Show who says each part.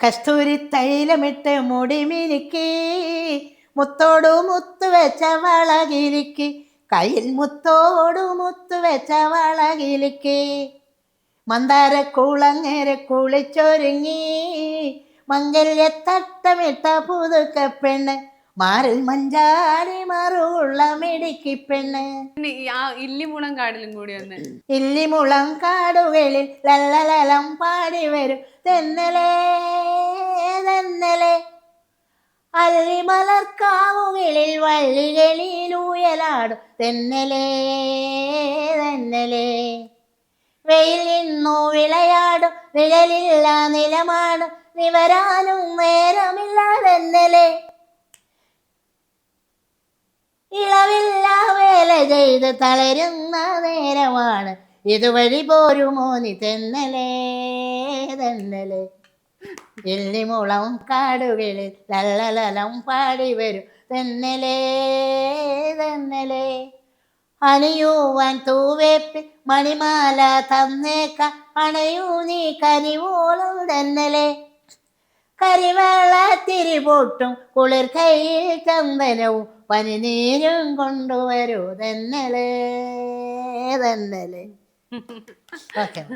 Speaker 1: കസ്തൂരി തൈലമിട്ട് മുടി മിനുക്കി മുത്തോടു മുത്തു വെച്ച വളകിലിക്ക് കയ്യിൽ മുത്തോടു മുത്തു വെച്ച വളകിലിക്ക്. മന്ദാര കൂളങ്ങര കുളിച്ചൊരുങ്ങി മംഗല്യത്തട്ടമിട്ട പുതുക്ക പെണ്ണ് മാറിൽ മഞ്ചാടി മറുള്ള മിടുക്കി പെണ്ണ്.
Speaker 2: ഇല്ലിമുളം കാടിലും കൂടി വന്ന്
Speaker 1: ഇല്ലിമുളം കാടുകളിൽ ലല്ലലലം പാടി വരും തെന്നലേ. തെന്നലേ അല്ലിമലർക്കാവുകളിൽ വള്ളികളിൽ ഉയലാടും. തെന്നലേ തെന്നലേ. വെയിൽ നിന്നു വിളയാടും. നിഴലില്ല നിലമാണ്. നിവരാനും നേരമില്ല തെന്നലേ. ഇളവില്ല വേല ചെയ്ത് തളരുന്ന നേരമാണ്. ഇതുവഴി പോരുമോ നീ തെന്നലേ തെന്നലേ. എല്ലിമുളം കാടുകളിൽ ലല്ലലലം പാടി വരും. തെന്നലേ തെന്നലേ. അണിയൂവാൻ തൂവേപ്പിൽ മണിമാല തന്നേക്ക. അണയൂ നീ കനിവോളം തെന്നലേ. കരിവെള്ള തിരിപൊട്ടും കുളിർ കയ്യിൽ ചന്ദനവും പനിനീരും കൊണ്ടുവരൂ. തെന്നലേ തെന്നലേ. ഓക്കെ.